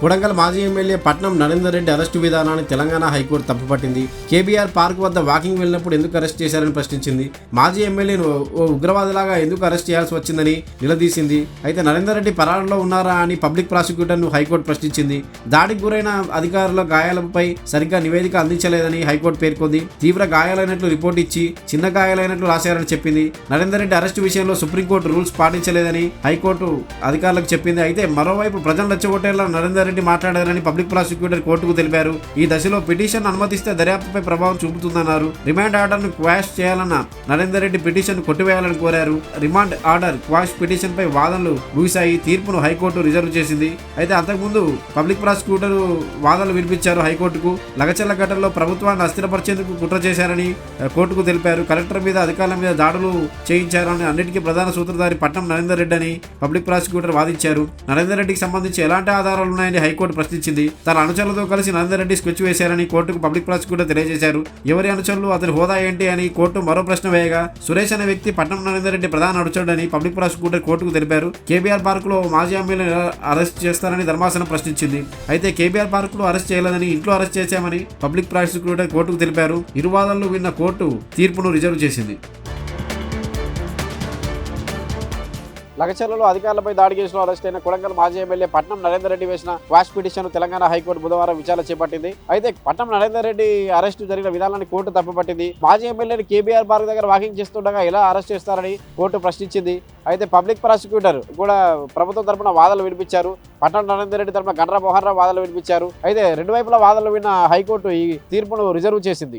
కొడంగల్ మాజీ MLA Patnam Narender Reddy arrest విధానాన్ని Telangana high court తప్పుపట్టింది. కేబీఆర్ పార్క్ వద్ద వాకింగ్ వెళ్ళినప్పుడు ఎందుకు అరెస్ట్ చేశారని ప్రశ్నించింది. మాజీ ఎమ్మెల్యేను ఓ- ఉగ్రవాదులాగా ఉగ్రవాదిలాగా ఎందుకు అరెస్ట్ చేయాల్సి వచ్చిందని నిలదీసింది. అయితే నరేందర్ రెడ్డి పరారులో ఉన్నారా అని పబ్లిక్ ప్రాసిక్యూటర్ను హైకోర్టు ప్రశ్నించింది. దాడికి గురైన అధికారుల గాయాలపై సరిగ్గా నివేదిక అందించలేదని హైకోర్టు పేర్కొంది. తీవ్ర గాయాలైనట్లు రిపోర్ట్ ఇచ్చి చిన్న గాయాలైనట్లు రాశారని చెప్పింది. నరేందర్ రెడ్డి అరెస్టు విషయంలో సుప్రీంకోర్టు రూల్స్ పాటించలేదని హైకోర్టు అధికారులకు చెప్పింది. అయితే మరోవైపు ప్రజలు రెచ్చగొట్టేలా నరేందర్ రెడ్డి మాట్లాడారని పబ్లిక్ ప్రాసిక్యూటర్ కోర్టుకు తెలిపారు. ఈ దశలో పిటిషన్ అనుమతిస్తే దర్యాప్తుపై ప్రభావం చూపుతుందన్నారు. రిమాండ్ ఆర్డర్ను క్వాష్ చేయాలన్న నరేందర్ రెడ్డి పిటిషన్ కొట్టివేయాలని కోరారు. రిమాండ్ ఆర్డర్ క్వాష్ పిటిషన్ పై వాదనలు ముగిశాయి. తీర్పును హైకోర్టు రిజర్వ్ చేసింది. అయితే అంతకుముందు పబ్లిక్ ప్రాసిక్యూటర్ వాదనలు వినిపించారు హైకోర్టుకు. లగచల్ల ఘటనలో ప్రభుత్వాన్ని అస్థిరపరిచేందుకు కుట్ర చేశారని కోర్టుకు తెలిపారు. కలెక్టర్ మీద అధికారుల మీద దాడులు చేయించారని అన్నిటికీ ప్రధాన సూత్రధారి పట్నం నరేందర్ రెడ్డి అని పబ్లిక్ ప్రాసిక్యూటర్ వాదించారు. నరేందర్ రెడ్డికి సంబంధించి ఎలాంటి ఆధారాలు ఉన్నాయని హైకోర్టు ప్రశ్నించింది. తన అనుచరులతో కలిసి నరేందర్ రెడ్డి స్కెచ్ వేశారని కోర్టుకు పబ్లిక్ ప్రాసిక్యూటర్ తెలియజేశారు. ఎవరి అనుచరులు అతని హోదా ఏంటి అని కోర్టు మరో ప్రశ్న వేయగా సురేష్ అనే వ్యక్తి పట్నం నరేందర్ రెడ్డి ప్రధాన అనుచరుడని పబ్లిక్ ప్రాసిక్యూటర్ కోర్టుకు తెలిపారు. కేబీఆర్ పార్కులో మాజీ ఎమ్మెల్యేని అరెస్ట్ చేస్తారని ధర్మాసనం ప్రశ్నించింది. అయితే కేబీఆర్ పార్కులో అరెస్ట్ చేయలేదని ఇంట్లో అరెస్ట్ చేశామని పబ్లిక్ ప్రాసిక్యూటర్ కోర్టుకు తెలిపారు. ఇరు వాదనలు విన్న కోర్టు తీర్పును రిజర్వ్ చేసింది. లగచర్లలో అధికారులపై దాడి కేసులో అరెస్ట్ అయిన కొడంగల్ మాజీ ఎమ్మెల్యే పట్నం నరేందర్ రెడ్డి వేసిన క్వాష్ పిటిషన్ తెలంగాణ హైకోర్టు బుధవారం విచారణ చేపట్టింది. అయితే పట్నం నరేందర్ రెడ్డి అరెస్టు జరిగిన విధానాన్ని కోర్టు తప్పుపట్టింది. మాజీ ఎమ్మెల్యేని కేబీఆర్ పార్క్ దగ్గర వాకింగ్ చేస్తుండగా ఎలా అరెస్ట్ చేస్తారని కోర్టు ప్రశ్నించింది. అయితే పబ్లిక్ ప్రాసిక్యూటర్ కూడా ప్రభుత్వం తరపున వాదనలు వినిపించారు. పట్నం నరేందర్ రెడ్డి తరపున గండ్ర మోహన్ రావు వాదనలు వినిపించారు. అయితే రెండు వైపుల వాదనలు విన్న హైకోర్టు ఈ తీర్పును రిజర్వ్ చేసింది.